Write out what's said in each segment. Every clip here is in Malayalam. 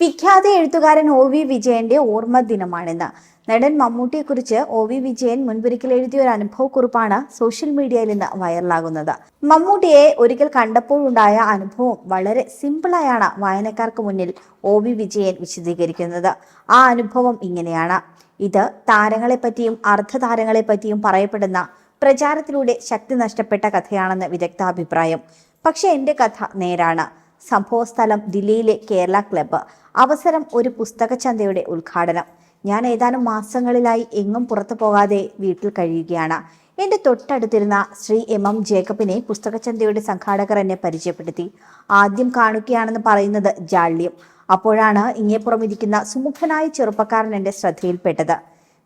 വിഖ്യാത എഴുത്തുകാരൻ ഒ വി വിജയന്റെ ഓർമ്മ ദിനമാണിന്ന്. നടൻ മമ്മൂട്ടിയെക്കുറിച്ച് ഒ വി വിജയൻ മുൻപൊരിക്കൽ എഴുതിയ ഒരു അനുഭവക്കുറിപ്പാണ് സോഷ്യൽ മീഡിയയിൽ ഇന്ന് വൈറലാകുന്നത്. മമ്മൂട്ടിയെ ഒരിക്കൽ കണ്ടപ്പോഴുണ്ടായ അനുഭവം വളരെ സിമ്പിളായാണ് വായനക്കാർക്ക് മുന്നിൽ ഒ വി വിജയൻ വിശദീകരിക്കുന്നത്. ആ അനുഭവം ഇങ്ങനെയാണ്. ഇത് താരങ്ങളെപ്പറ്റിയും അർദ്ധതാരങ്ങളെപ്പറ്റിയും പറയപ്പെടുന്ന പ്രചാരത്തിലൂടെ ശക്തി നഷ്ടപ്പെട്ട കഥയാണെന്ന് വിദഗ്ധാഭിപ്രായം. പക്ഷേ എന്റെ കഥ നേരാണ്. സംഭവസ്ഥലം ദില്ലിയിലെ കേരള ക്ലബ്ബ്. അവസരം ഒരു പുസ്തകചന്തയുടെ ഉദ്ഘാടനം. ഞാൻ ഏതാനും മാസങ്ങളിലായി എങ്ങും പുറത്തു പോകാതെ വീട്ടിൽ കഴിയുകയാണ്. എന്റെ തൊട്ടടുത്തിരുന്ന ശ്രീ എം എം ജേക്കബിനെ പുസ്തകചന്തയുടെ സംഘാടകർ എന്നെ പരിചയപ്പെടുത്തി. ആദ്യം കാണുകയാണെന്ന് പറയുന്നത് ജാള്യം. അപ്പോഴാണ് ഇങ്ങേപ്പുറം ഇരിക്കുന്ന സുമുഖനായ ചെറുപ്പക്കാരൻ എന്റെ ശ്രദ്ധയിൽപ്പെട്ടത്.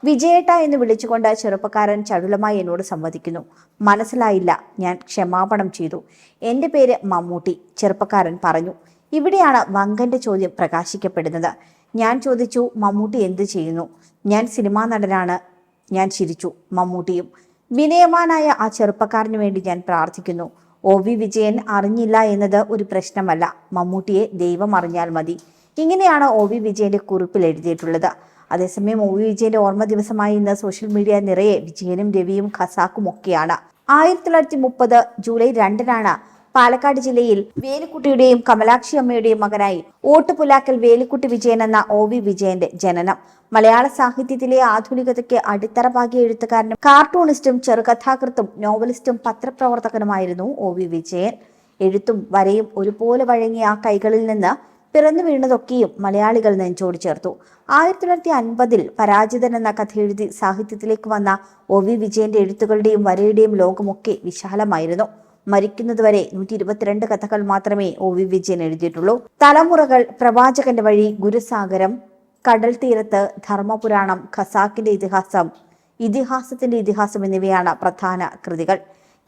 വിജയേട്ട എന്ന് വിളിച്ചുകൊണ്ട് ചെറുപ്പക്കാരൻ ചടുലമായി എന്നോട് സംവദിക്കുന്നു. മനസ്സിലായില്ല ഞാൻ ക്ഷമാപണം ചെയ്തു. എന്റെ പേര് മമ്മൂട്ടി ചെറുപ്പക്കാരൻ പറഞ്ഞു. ഇവിടെയാണ് വങ്കന്റെ ചോദ്യം പ്രകാശിക്കപ്പെടുന്നത്. ഞാൻ ചോദിച്ചു മമ്മൂട്ടി എന്ത് ചെയ്യുന്നു? ഞാൻ സിനിമാ നടനാണ്. ഞാൻ ചിരിച്ചു മമ്മൂട്ടിയും. വിനയവാനായ ആ ചെറുപ്പക്കാരന് വേണ്ടി ഞാൻ പ്രാർത്ഥിക്കുന്നു. ഒ വി വിജയൻ അറിഞ്ഞില്ല എന്നത് ഒരു പ്രശ്നമല്ല. മമ്മൂട്ടിയെ ദൈവം അറിഞ്ഞാൽ മതി. ഇങ്ങനെയാണ് ഒ വി വിജയന്റെ കുറിപ്പിൽ എഴുതിയിട്ടുള്ളത്. അതേസമയം ഒ വി വിജയന്റെ ഓർമ്മ ദിവസമായി ഇന്ന് സോഷ്യൽ മീഡിയ നിറയെ വിജയനും രവിയും ഖസാക്കും ഒക്കെയാണ്. ആയിരത്തി തൊള്ളായിരത്തി മുപ്പത് ജൂലൈ രണ്ടിനാണ് പാലക്കാട് ജില്ലയിൽ വേലിക്കുട്ടിയുടെയും കമലാക്ഷി അമ്മയുടെയും മകനായി ഓട്ടുപുലാക്കൽ വേലിക്കുട്ടി വിജയൻ എന്ന ഒ വി വിജയന്റെ ജനനം. മലയാള സാഹിത്യത്തിലെ ആധുനികതയ്ക്ക് അടിത്തറ പാകിയ എഴുത്തുകാരനും കാർട്ടൂണിസ്റ്റും ചെറുകഥാകൃത്തും നോവലിസ്റ്റും പത്രപ്രവർത്തകനുമായിരുന്നു ഒ വി വിജയൻ. എഴുത്തും വരയും ഒരുപോലെ വഴങ്ങിയ ആ കൈകളിൽ നിന്ന് പിറന്നു വീണതൊക്കെയും മലയാളികൾ നെഞ്ചോട് ചേർത്തു. ആയിരത്തി തൊള്ളായിരത്തി അൻപതിൽ പരാജിതൻ എന്ന കഥ എഴുതി സാഹിത്യത്തിലേക്ക് വന്ന ഒ വി വിജയന്റെ എഴുത്തുകളുടെയും വരയുടെയും ലോകമൊക്കെ വിശാലമായിരുന്നു. മരിക്കുന്നതുവരെ നൂറ്റി ഇരുപത്തിരണ്ട് കഥകൾ മാത്രമേ ഒ വി വിജയൻ എഴുതിയിട്ടുള്ളൂ. തലമുറകൾ പ്രവാചകന്റെ വഴി ഗുരുസാഗരം കടൽ തീരത്ത് ധർമ്മപുരാണം ഖസാക്കിന്റെ ഇതിഹാസം ഇതിഹാസത്തിന്റെ ഇതിഹാസം എന്നിവയാണ് പ്രധാന കൃതികൾ.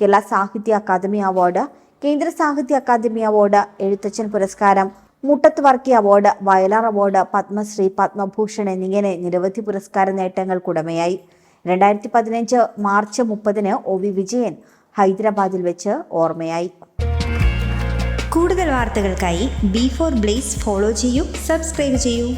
കേരള സാഹിത്യ അക്കാദമി അവാർഡ് കേന്ദ്ര സാഹിത്യ academy award Ezhuthachan Puraskaram Muttathu Varkey award Vayalar award Padmashri Padmabhushan എന്നിങ്ങനെ നിരവധി പുരസ്കാര നേട്ടങ്ങൾക്കുടമയായി. രണ്ടായിരത്തി പതിനഞ്ച് മാർച്ച് മുപ്പതിന് ഒ വി വിജയൻ ഹൈദരാബാദിൽ വെച്ച് ഓർമ്മയായി. കൂടുതൽ വാർത്തകൾക്കായി ബി ഫോർ ബ്ലേസ് ഫോളോ ചെയ്യൂ സബ്സ്ക്രൈബ് ചെയ്യൂ.